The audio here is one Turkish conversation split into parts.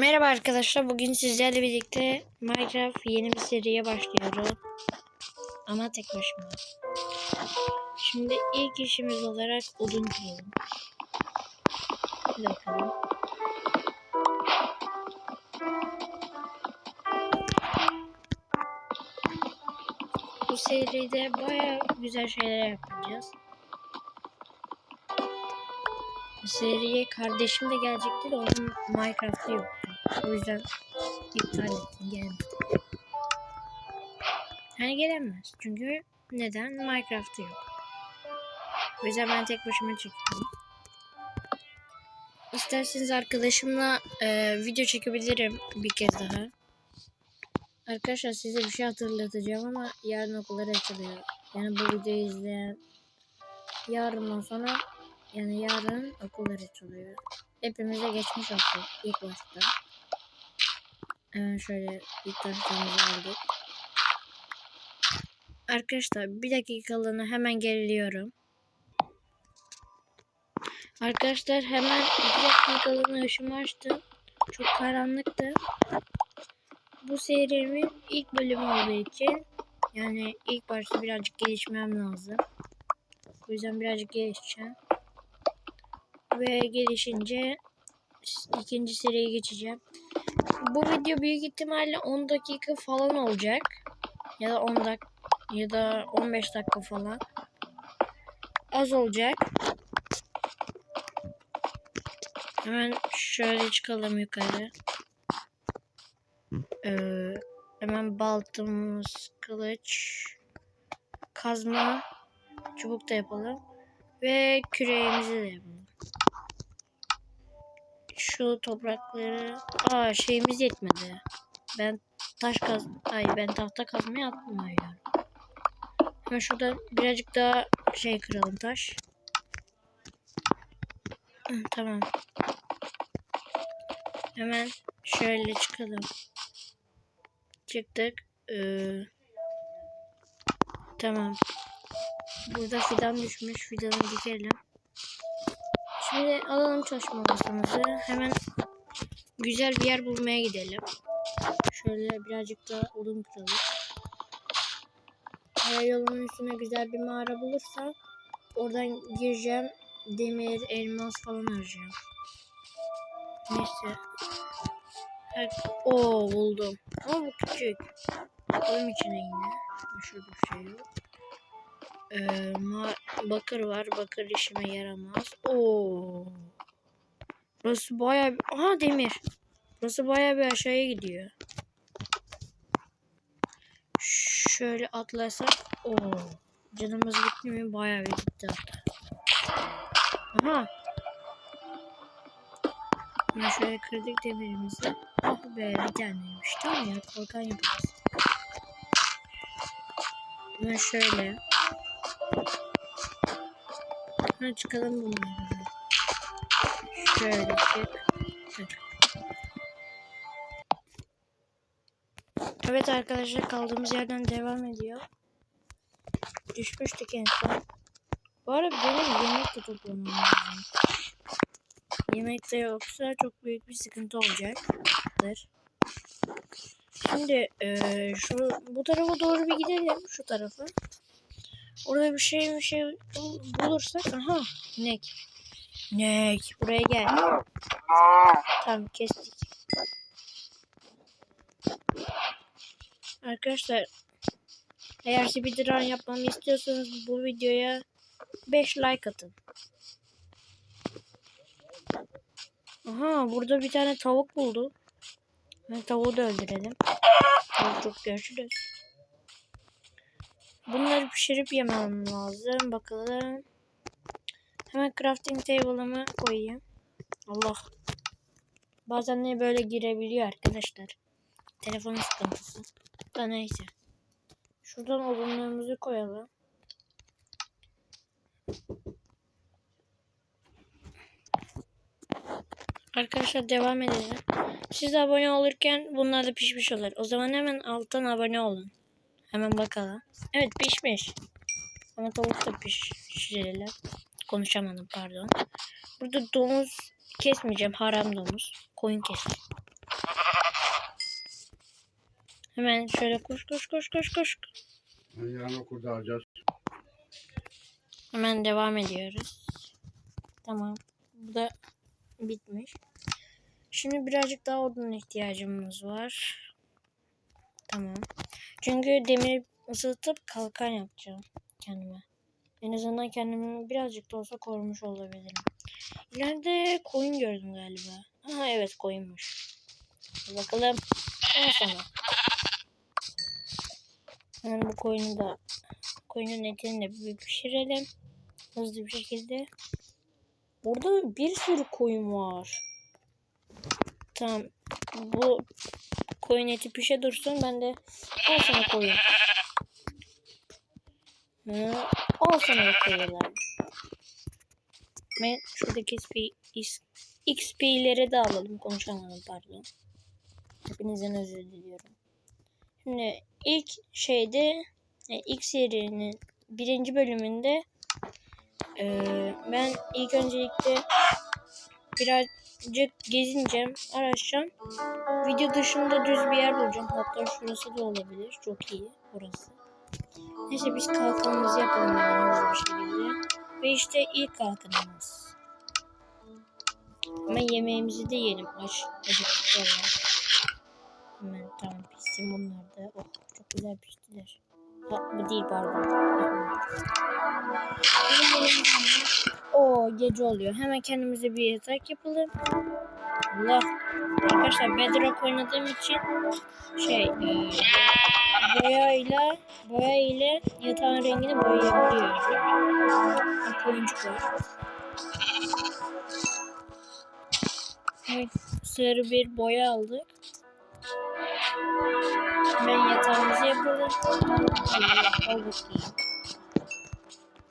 Merhaba arkadaşlar. Bugün sizlerle birlikte Minecraft yeni bir seriye başlıyorum. Ama tek başıma. Şimdi ilk işimiz olarak odun kıralım. Bir bakalım. Bu seride baya güzel şeyler yapacağız. Seriye kardeşim de gelecekti de onun Minecraft'ı yoktu. O yüzden iptal ettim gelmedi. Yani gelemez. Çünkü neden? Minecraft'ı yok. O yüzden ben tek başıma çektim. İsterseniz arkadaşımla e, video çekebilirim bir kez daha. Arkadaşlar size bir şey hatırlatacağım ama yarın okullar açılıyor. Yani bu videoyu izleyen yarından sonra yani yarın okullar açılıyor. Hepimize geçmiş olsun ilk başta. Hemen şöyle ilk taşlarımızı aldık. Arkadaşlar bir dakikalığına hemen geliyorum. Arkadaşlar hemen bir dakikalığına ışığımı açtım. Çok karanlıktı. Bu serimin ilk bölümü olduğu için yani ilk başta birazcık gelişmem lazım. O yüzden birazcık gelişeceğim. Ve gelişince ikinci seriye geçeceğim. Bu video büyük ihtimalle 10 dakika falan olacak. Ya da 10 dak ya da 15 dakika falan. Az olacak. Hemen şöyle çıkalım yukarı. Ee, hemen baltamız, kılıç, kazma, çubuk da yapalım. Ve küreğimizi de yapalım. Şu toprakları... Aa şeyimiz yetmedi. Ben taş kaz... Ay ben tahta kazmaya atmıyorum. Hemen şurada birazcık daha şey kıralım taş. Hı, Tamam. Hemen şöyle çıkalım. Çıktık. Ee, tamam. Burada fidan düşmüş. Fidanı dikelim. Şimdi alalım çalışma masamızı. Hemen güzel bir yer bulmaya gidelim. Şöyle birazcık da odun kıralım. Eğer yolun üstüne güzel bir mağara bulursam oradan gireceğim. Demir, elmas falan arayacağım. Neyse. Evet. Oo buldum. Ama bu küçük. Bakalım içine yine. Şurada bir şey yok. Ee, bakır var. Bakır işime yaramaz. Oo. Burası bir... Aha demir. Burası bayağı bir aşağıya gidiyor. Şöyle atlarsak. Oo. Canımız gitti mi? Bayağı bir gitti hatta. Aha. Hemen şöyle kırdık demirimizi. Ah be bir taneymiş. Tamam ya korkan yaparız. Hemen şöyle. Hemen çıkalım bunlardan. Şöyle çık. Çık. Evet arkadaşlar kaldığımız yerden devam ediyor. Düşmüştük en son. Bu arada benim yemek de toplamam lazım. Yemek de yoksa çok büyük bir sıkıntı olacaktır. Şimdi eee, şu bu tarafa doğru bir gidelim şu tarafa. Orada bir şey bir şey bul- bulursak aha inek. İnek buraya gel. Tamam kestik. Arkadaşlar eğer speedrun yapmamı istiyorsanız bu videoya 5 like atın. Aha burada bir tane tavuk buldu. Ben tavuğu da öldürelim. Tavuk çok görüşürüz. Bunları pişirip yemem lazım. Bakalım. Hemen crafting table'ımı koyayım. Allah. Bazen de böyle girebiliyor arkadaşlar. Telefon sıkıntısı. Da neyse. Şuradan odunlarımızı koyalım. Arkadaşlar devam edelim. Siz abone olurken bunlar da pişmiş olur. O zaman hemen alttan abone olun. Hemen bakalım. Evet pişmiş. Ama tavuk da pişirelim. Konuşamadım pardon. Burada domuz kesmeyeceğim. Haram domuz. Koyun keseceğim. Hemen şöyle koş koş koş koş koş. Yarın okulda alacağız. Hemen devam ediyoruz. Tamam. Bu da bitmiş. Şimdi birazcık daha odun ihtiyacımız var. Tamam. Çünkü demiri ısıtıp kalkan yapacağım kendime. En azından kendimi birazcık da olsa korumuş olabilirim. İleride koyun gördüm galiba. Aha evet koyunmuş. Bakalım. Al sana. Hemen bu koyunu da koyunun etini de bir pişirelim. Hızlı bir şekilde. Burada bir sürü koyun var. Tamam. Bu koyun eti pişe dursun. Ben de al sana koyun. Hı, al sana koyunlar. Ben şuradaki XP, XP'leri de alalım. Konuşamadım pardon. Hepinizden özür diliyorum. Şimdi ilk şeyde e, ilk serinin birinci bölümünde e, ben ilk öncelikle birazcık gezineceğim, araşacağım. Video dışında düz bir yer bulacağım. Hatta şurası da olabilir. Çok iyi burası. Neyse biz kalkanımızı yapalım hızlı bir şekilde. Ve işte ilk kalkanımız. Hemen yemeğimizi de yiyelim. Aç, acıktık. Hemen tamam pişsin bunlar da. Oh çok güzel piştiler. Ha, bu değil pardon. Gece oluyor. Hemen kendimize bir yatak yapalım. Allah. Arkadaşlar Bedrock oynadığım için şey e, boyayla boya ile yatağın rengini boyayabiliyorum. Bak oyuncuk var. Evet, sarı bir boya aldık. Ben yatağımızı yapalım. Al bakayım.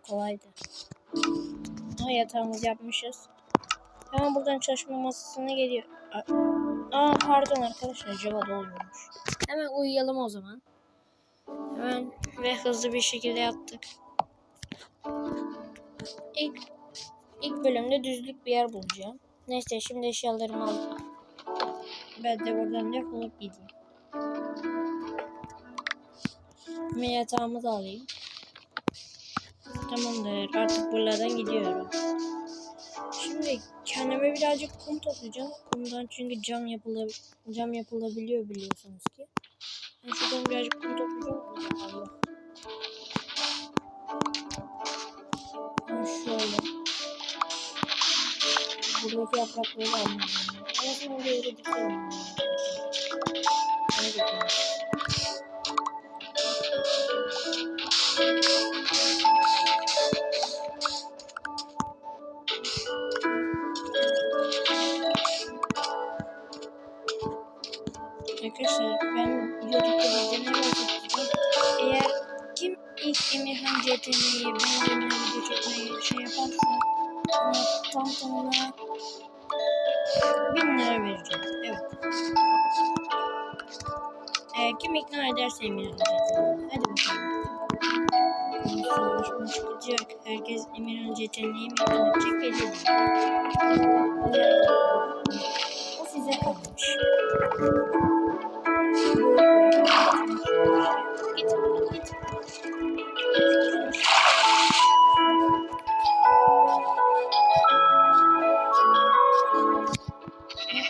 Kolaydı. Ha yatağımızı yapmışız. Hemen buradan çalışma masasına geliyor. Aa pardon arkadaşlar cevap oluyormuş. Hemen uyuyalım o zaman. Hemen ve hızlı bir şekilde yaptık. İlk ilk bölümde düzlük bir yer bulacağım. Neyse şimdi eşyalarımı alayım. Ben de buradan defolup gideyim. Ve yatağımı da alayım. Tamamdır. Artık buralardan gidiyorum. Şimdi kendime birazcık kum toplayacağım. Kumdan çünkü cam yapıla cam yapılabiliyor biliyorsunuz ki. Ben şuradan birazcık kum toplayacağım. Şöyle. Buradaki yaprakları almam. Ama sonra bir yere dikelim. Ne Arkadaşlar ben YouTube'da bir deneme yapacağım. Eğer kim ilk Emirhan CTN'yi benimle video çekmeyi şey yaparsa ona tam tamına 1000 lira vereceğim. Evet. Eğer kim ikna ederse Emirhan CTN'yi. Hadi bakalım. Savaşma çıkacak. Herkes Emirhan CTN'yi mi belli değil. O size kalmış. Git, git.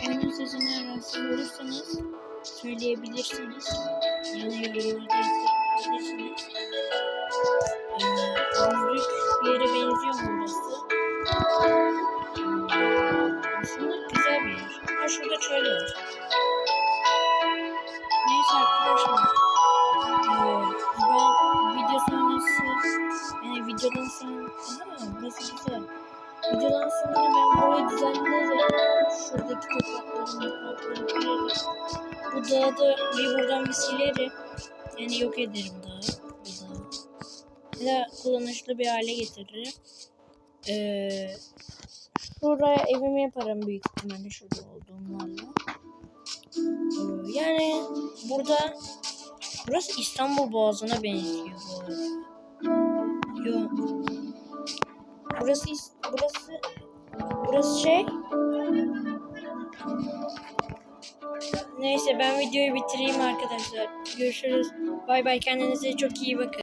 Oyunun söyleyebilirsiniz. Yani yorumlarda yazabilirsiniz. Ee, düzlük bir yere benziyor mu burası? Aslında güzel bir yer. Ha şurada çöl var. Arkadaşlar. Ee, ben video sonrası yani videodan sonra aha burası güzel. Videodan sonra ben burayı düzenlerim. Şuradaki toprakları toprakları kırarım. Bu dağı da bir buradan bir silerim. Yani yok ederim dağı. Bu dağı. Ya da kullanışlı bir hale getiririm. Ee, şuraya evimi yaparım büyük ihtimalle şurada olduğumlarla. Ee, Yani burada burası İstanbul Boğazı'na benziyor. Yo. Burası burası burası şey Neyse ben videoyu bitireyim arkadaşlar. Görüşürüz. Bay bay kendinize çok iyi bakın.